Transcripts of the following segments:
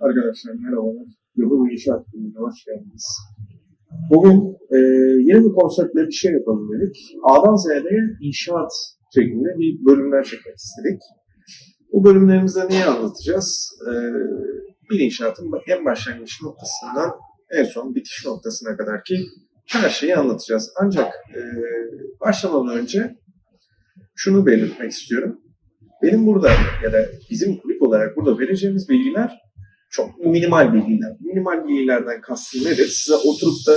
Arkadaşlar merhabalar. Yolu İnşaat Günü'ne hoş geldiniz. Bugün e, yeni bir konseptle bir şey yapalım dedik. A'dan Z'ye inşaat şeklinde bir bölümler çekmek istedik. Bu bölümlerimizde neyi anlatacağız? E, bir inşaatın en başlangıç noktasından en son bitiş noktasına kadar ki her şeyi anlatacağız. Ancak e, başlamadan önce şunu belirtmek istiyorum. Benim burada ya da bizim kulüp olarak burada vereceğimiz bilgiler çok minimal bilgiler. Minimal bilgilerden kastım nedir? Size oturup da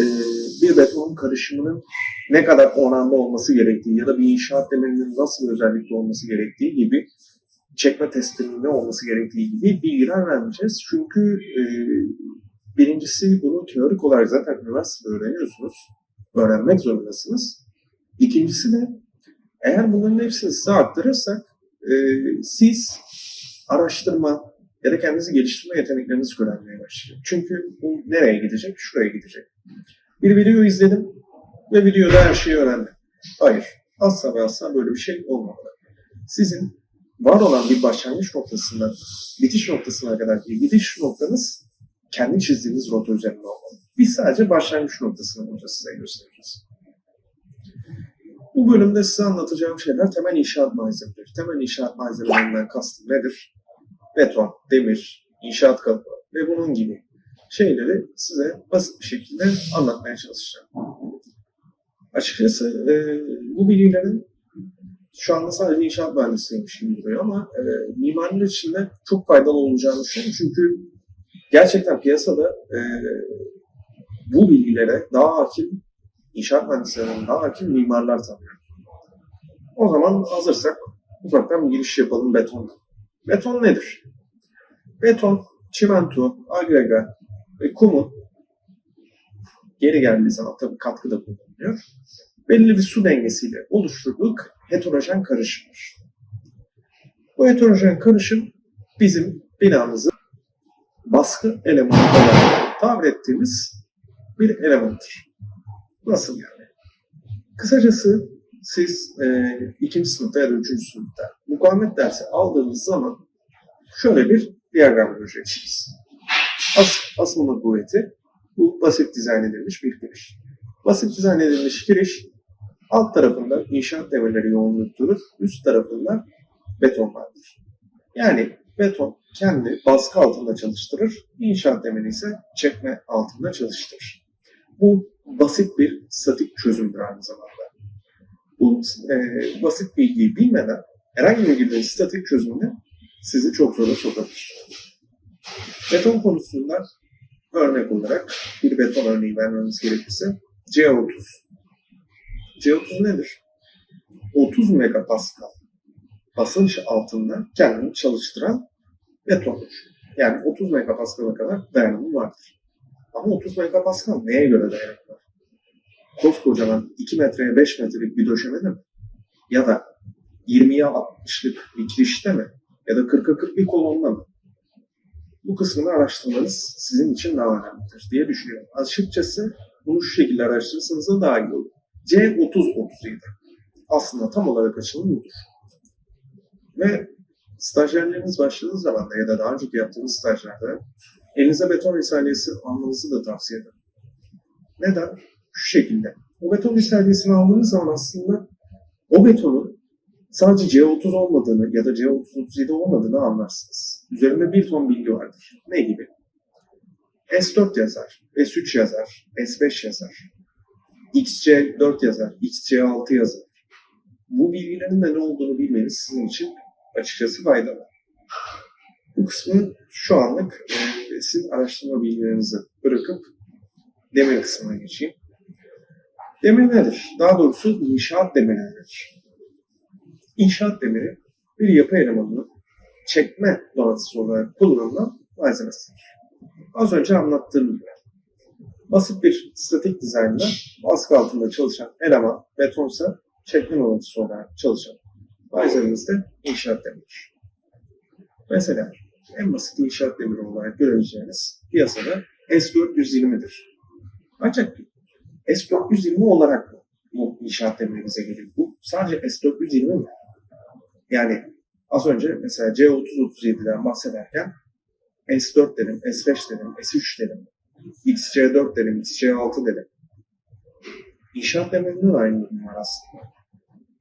e, bir beton karışımının ne kadar oranlı olması gerektiği ya da bir inşaat demirinin nasıl bir özellikte olması gerektiği gibi çekme testinin ne olması gerektiği gibi bilgiler vermeyeceğiz. Çünkü e, birincisi bunu teorik olarak zaten üniversitede öğreniyorsunuz. Öğrenmek zorundasınız. İkincisi de eğer bunların hepsini size aktarırsak e, siz araştırma ya da kendinizi geliştirme yeteneklerinizi öğrenmeye başlayacak. Çünkü bu nereye gidecek? Şuraya gidecek. Bir video izledim ve videoda her şeyi öğrendim. Hayır. Asla ve asla böyle bir şey olmamalı. Sizin var olan bir başlangıç noktasından bitiş noktasına kadar bir gidiş noktanız kendi çizdiğiniz rota üzerinde olmalı. Biz sadece başlangıç noktasını burada size göstereceğiz. Bu bölümde size anlatacağım şeyler temel inşaat malzemeleri. Temel inşaat malzemelerinden kastım nedir? Beton, demir, inşaat kalıbı ve bunun gibi şeyleri size basit bir şekilde anlatmaya çalışacağım. Açıkçası e, bu bilgilerin şu anda sadece inşaat mühendisiymiş gibi duruyor ama e, mimarlar için de çok faydalı olacağını düşünüyorum. Çünkü gerçekten piyasada e, bu bilgilere daha hakim inşaat mühendislerinden daha hakim mimarlar tanıyor. O zaman hazırsak ufaktan bir giriş yapalım betonla. Beton nedir? Beton, çimento, agrega ve kumun geri geldiği zaman tabii katkıda kullanılıyor. Belli bir su dengesiyle oluşturduğu heterojen karışımdır. Bu heterojen karışım bizim binamızı baskı elemanı olarak tabir ettiğimiz bir elemandır. Nasıl yani? Kısacası siz e, ikinci sınıfta ya da üçüncü sınıfta mukavemet dersi aldığınız zaman şöyle bir diyagram göreceksiniz. As, asılma kuvveti bu basit dizayn edilmiş bir giriş. Basit dizayn edilmiş giriş alt tarafında inşaat demirleri yoğunluk durur, üst tarafında beton vardır. Yani beton kendi baskı altında çalıştırır, inşaat demiri ise çekme altında çalıştırır. Bu basit bir statik çözümdür aynı zamanda. Bu e, basit bilgiyi bilmeden herhangi bir statik çözümde sizi çok zora sokabilir. Beton konusunda örnek olarak bir beton örneği vermemiz gerekirse C30. C30 nedir? 30 megapascal basınç altında kendini çalıştıran betondur. Yani 30 megapascal'a kadar dayanımı vardır. Ama 30 megapascal neye göre dayanıklı? Koskocaman 2 metreye 5 metrelik bir döşemede mi? Ya da 20'ye 60'lık bir kirişte mi? Ya da 40'a 40 bir kolonda mı? Bu kısmını araştırmanız sizin için daha önemlidir diye düşünüyorum. Açıkçası bunu şu şekilde araştırırsanız da daha iyi olur. C30-37. Aslında tam olarak açılım budur. Ve stajyerleriniz başladığı zaman da ya da daha önceki yaptığınız stajlarda elinize beton risalesi almanızı da tavsiye ederim. Neden? Şu şekilde. O beton risalesini aldığınız zaman aslında o betonun sadece C30 olmadığını ya da C30-37 olmadığını anlarsınız. Üzerinde bir ton bilgi vardır. Ne gibi? S4 yazar, S3 yazar, S5 yazar, XC4 yazar, XC6 yazar. Bu bilgilerin de ne olduğunu bilmeniz sizin için açıkçası faydalı. Bu kısmı şu anlık e, sizin araştırma bilgilerinizi bırakıp demir kısmına geçeyim. Demir nedir? Daha doğrusu inşaat demiri nedir? İnşaat demiri bir yapı elemanının çekme donatısı olarak kullanılan malzemesidir. Az önce anlattığım gibi. Basit bir statik dizaynda baskı altında çalışan eleman betonsa çekme donatısı olarak çalışan malzememiz de inşaat demiridir. Mesela en basit inşaat demiri olarak görebileceğiniz piyasada S420'dir. Ancak S420 olarak mı bu inşaat demirimize geliyor? Bu sadece S420 mi? Yani az önce mesela C30-37'den bahsederken S4 derim, S5 derim, S3 derim, XC4 derim, XC6 derim. İnşaat demirinde de aynı durum var aslında.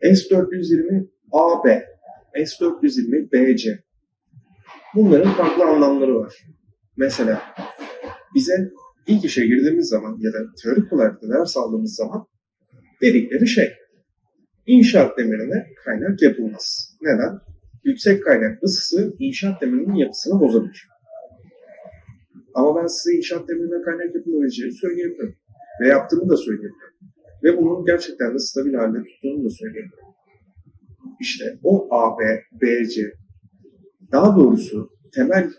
S420 AB, S420 BC. Bunların farklı anlamları var. Mesela bize ilk işe girdiğimiz zaman ya da teorik olarak da ders aldığımız zaman dedikleri şey inşaat demirine kaynak yapılmaz. Neden? Yüksek kaynak ısısı inşaat demirinin yapısını bozabilir. Ama ben size inşaat demirine kaynak yapılabileceğini söyleyebilirim. Ve yaptığımı da söyleyebilirim. Ve bunun gerçekten de stabil halde tuttuğunu da söyleyebilirim. İşte o AB, BC, daha doğrusu temel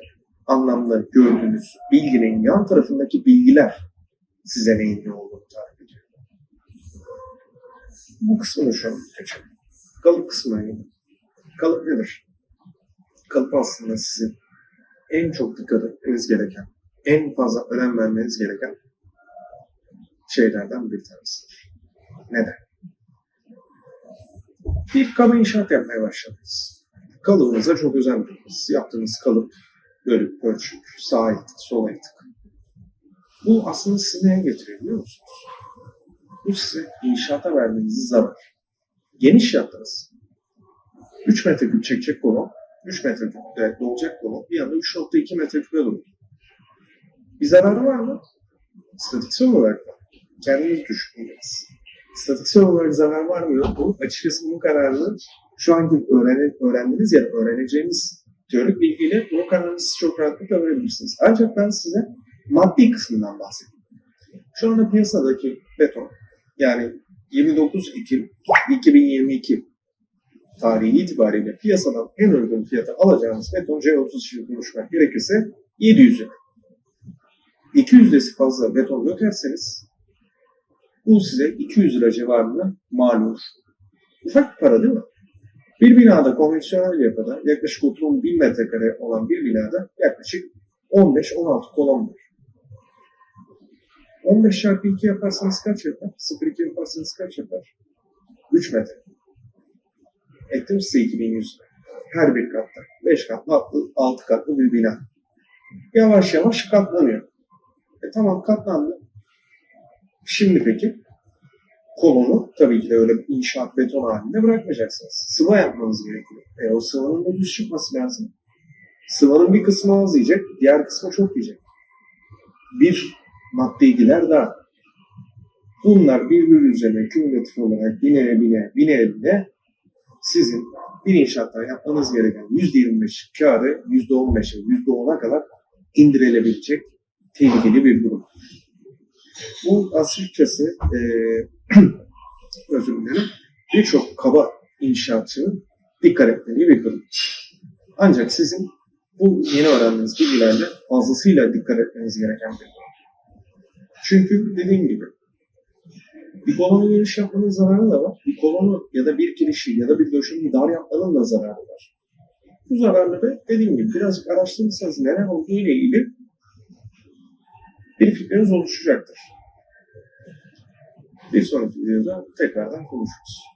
anlamda gördüğünüz bilginin yan tarafındaki bilgiler size neyin ne olduğunu tarif ediyor. Bu kısmını şu an geçelim. Kalıp kısmına inelim. Kalıp nedir? Kalıp aslında sizin en çok dikkat etmeniz gereken, en fazla önem vermeniz gereken şeylerden bir tanesidir. Neden? Bir kaba inşaat yapmaya başladınız. Kalıbınıza çok özen verdiniz. Yaptığınız kalıp bölük, pörçük, sağa yatık, sola yatık. Bu aslında sizi neye getiriyor biliyor musunuz? Bu size inşaata verdiğiniz zarar. Geniş yaptınız. 3 metreküp çekecek kolon, 3 metreküpte dolacak kolon bir anda 3.2 metreküpe doldu. Bir zararı var mı? Statiksel olarak var. Kendiniz düşünmeniz. Statiksel olarak zarar var mı yok mu? Açıkçası bunun kararını şu anki öğren öğrendiğiniz ya da öğreneceğiniz teorik bilgiyle bunun kararını siz çok rahatlıkla verebilirsiniz. Ancak ben size maddi kısmından bahsedeyim. Şu anda piyasadaki beton yani 29 Ekim 2022 tarihi itibariyle piyasadan en uygun fiyata alacağınız beton C30 için konuşmak gerekirse 700 lira. 200 desi fazla beton dökerseniz bu size 200 lira civarında mal olur. Ufak para değil mi? Bir binada konvansiyonel yapıda yaklaşık oturum 1000 metrekare olan bir binada yaklaşık 15-16 kolon var. 15 çarpı 2 yaparsanız kaç yapar? 0,2 yaparsanız kaç yapar? 3 metre. Ettim size 2100 lira. Her bir katta. 5 katlı, 6 katlı bir bina. Yavaş yavaş katlanıyor. E tamam katlandı. Şimdi peki kolonu tabii ki de öyle inşaat beton halinde bırakmayacaksınız. Sıva yapmanız gerekiyor. E o sıvanın da düz çıkması lazım. Sıvanın bir kısmı az yiyecek, diğer kısmı çok yiyecek. Bir madde gider daha. Bunlar birbiri üzerine kümülatif olarak bine bine bine bine sizin bir inşaatta yapmanız gereken %25 karı %15'e %10'a kadar indirilebilecek tehlikeli bir durum. Bu açıkçası e, özür dilerim birçok kaba inşaatçının dikkat etmediği bir durum. Ancak sizin bu yeni öğrendiğiniz bilgilerle fazlasıyla dikkat etmeniz gereken bir durum. Çünkü dediğim gibi bir kolonu geniş yapmanın zararı da var. Bir kolonu ya da bir kirişi ya da bir döşemeyi dar yapmanın da zararı var. Bu zararları dediğim gibi birazcık araştırırsanız neler olduğu ile ilgili bir fikriniz oluşacaktır. Bir sonraki videoda tekrardan konuşuruz.